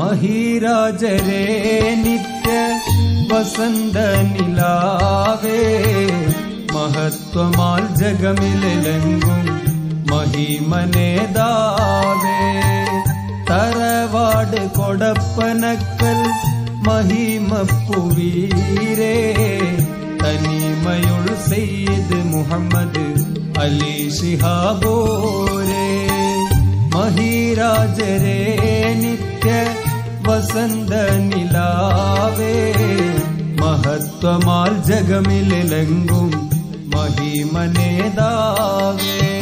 മഹിരാജരേ നിത്യ വസന്ത നിലാവേ മഹത്വമാൽ ജഗമിലെങ്കും മഹിമനേതാവേ. തറവാട് കൊടപ്പനക്കൽ മഹിമപ്പുവീരേ. തനിമയുൾ സെയ്ത് മുഹമ്മദ് അലി ശിഹാബോരേ. മഹിരാജരേ വസന്ത നിലാവേ. മഹത്വമാൽ ജഗമിലെങ്കും മഹിമനേതാവേ.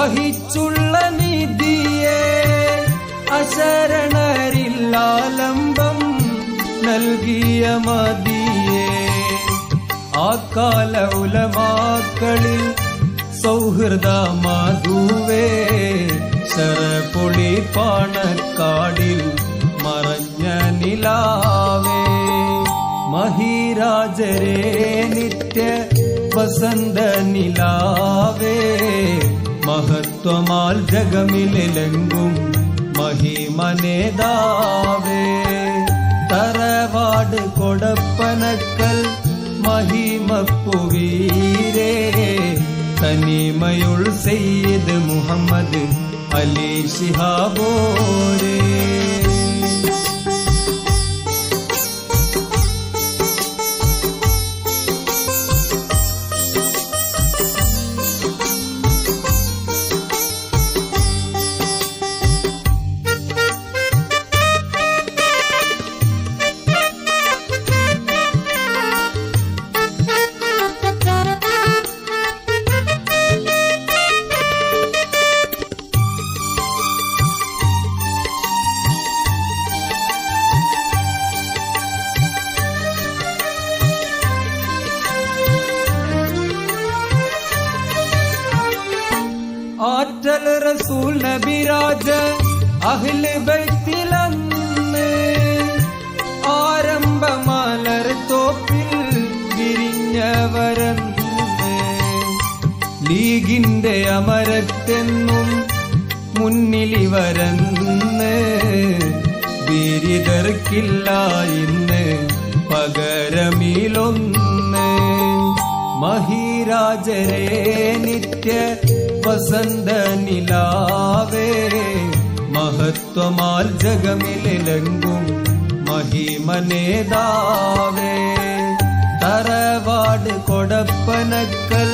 വഹിച്ചുള്ള നിധിയെ അശരണരില്ലാലംബം നൽകിയ മതിയെ. ആ കാല ഉലമാക്കളിൽ സൗഹൃദ മധുവേ ശരപൊളി പാണക്കാടിൽ മറഞ്ഞ നിലാവേ. മഹിരാജരേ നിത്യ വസന്ത നിലാവേ മഹത്വമാൽ ജഗമിലെങ്കും മഹിമനേതാവേ തറവാട് കൊടപ്പനക്കൽ മഹിമപ്പുവീരേ. തനിമയുൾ സെയ്ത് മുഹമ്മദ് അലി ശിഹാബോരേ. റസൂൽ നബിരാജ അഹ്ല് ബൈത്തിലന്ന് ആരംഭ മലർ തോപ്പിൽ വിരിഞ്ഞവരന്ന്. ലീഗിന്റെ അമരത്തെന്നും മുന്നിലിവരന്ന് ബിരിതർക്കില്ല ഇന്ന് പകരമിലൊന്ന്. മഹിരാജരേ നിത്യ വസന്ത നിലാവേ മഹത്വമാൽ ജഗമിലെങ്കും മഹിമനേതാവേ തറവാട് കൊടപ്പനക്കൽ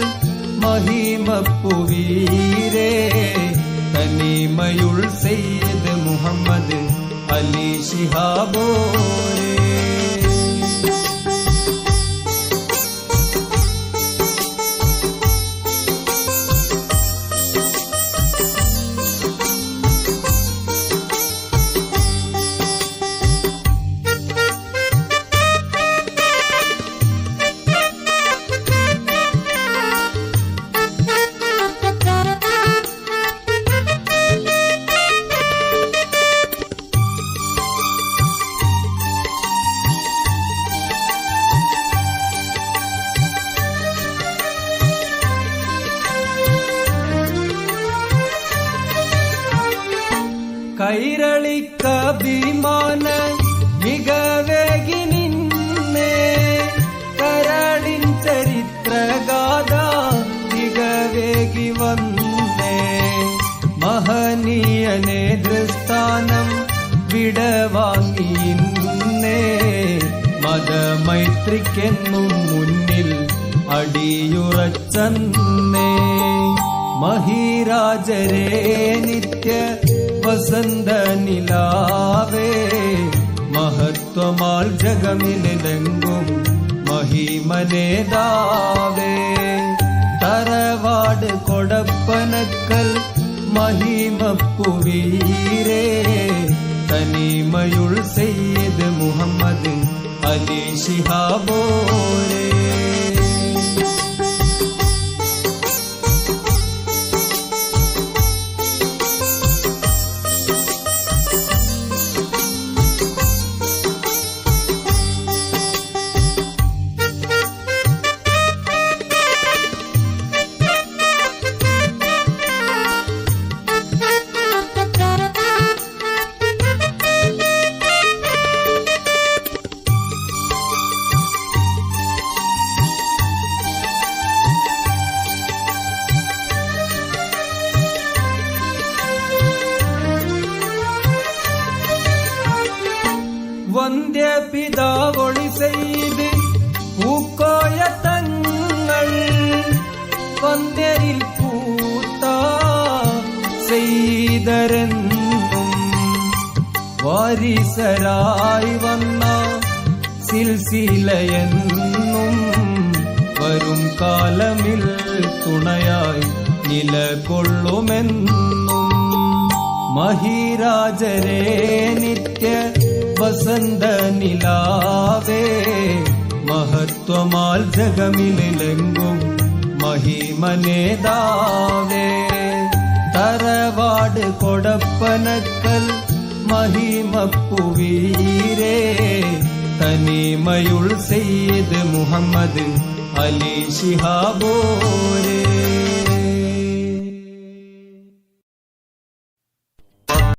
മഹിമപ്പുവീരേ തനിമയുൾ സെയ്ത് മുഹമ്മദ് അലി ശിഹാബോരേ കൈരളിക്കഭിമാന മികവേകി നിന്നെ. കരളിൻ ചരിത്രഗാഥ മികവേകി വന്നേ. മഹനീയനെ ദൃസ്ഥാനം വിടവാങ്ങിയിന്നേ മതമൈത്രിക്കെന്നും മുന്നിൽ അടിയുറച്ചന്നേ. മഹിരാജരേ നിത്യ വസന്ത നിലാവേ മഹത്വ മഹത്വമാൽ ജഗമിലെങ്കും മഹിമനേതാവേ. തറവാട് കൊടപ്പനക്കൽ മഹിമപ്പുവീരേ തനിമയുൾ സെയ്ത് മുഹമ്മദ് അലി ശിഹാബോരേ. செய்து பூக்கோய தங்கள் வந்தரில் பூத்தா செய்தரென்றும் வாரிசராய் வந்தா சில்சிலையென்னும் வரும் காலமில் துணையாய் நில கொள்ளுமென்னும் மகிராஜரே நித்ய വസന്ത നിലാവേ മഹത്വമാൽ ജഗമിലെങ്കും മഹിമനേതാവേ. തറവാട് കൊടപ്പനക്കൽ മഹിമപ്പുവീരേ തനിമയുൾ സെയ്ത് മുഹമ്മദ് അലി ശിഹാബോരേ.